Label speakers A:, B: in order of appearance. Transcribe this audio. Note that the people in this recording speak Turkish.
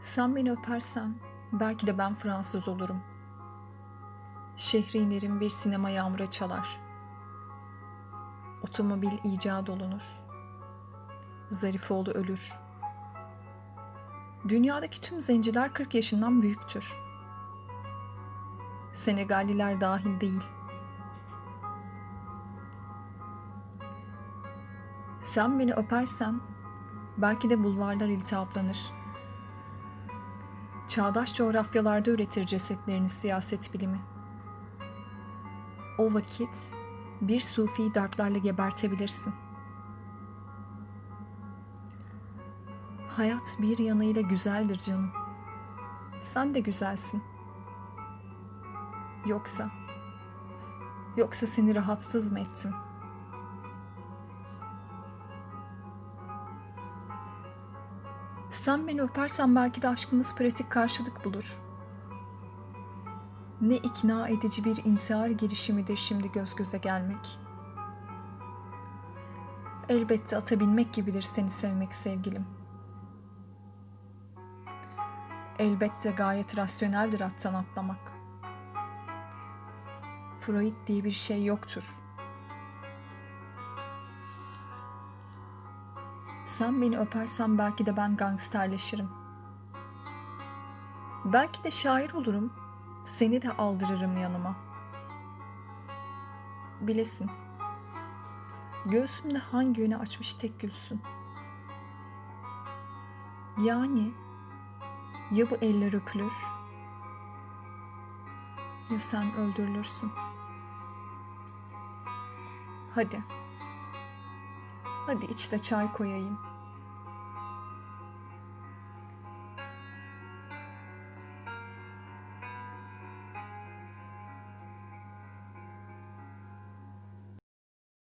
A: Sen beni öpersen belki de ben Fransız olurum. Şehre inerim bir sinema yağmura çalar. Otomobil icat olunur. Zarifoğlu ölür. Dünyadaki tüm zenciler 40 yaşından büyüktür. Senegalliler dahil değil. Sen beni öpersen belki de bulvarlar iltihaplanır. Çağdaş coğrafyalarda üretir cesetlerini siyaset bilimi. O vakit bir sufiyi darplarla gebertebilirsin. Hayat bir yanıyla güzeldir canım. Sen de güzelsin. Yoksa, yoksa seni rahatsız mı ettim? Sen beni öpersen belki de aşkımız pratik karşılık bulur. Ne ikna edici bir intihar girişimidir şimdi göz göze gelmek. Elbette atabilmek gibidir seni sevmek sevgilim. Elbette gayet rasyoneldir attan atlamak. Freud diye bir şey yoktur. Sen beni öpersen belki de ben gangsterleşirim. Belki de şair olurum. Seni de aldırırım yanıma. Bilesin. Göğsümde hangi yöne açmış tek gülsün. Yani ya bu eller öpülür ya sen öldürülürsün. Hadi. Hadi içte çay koyayım.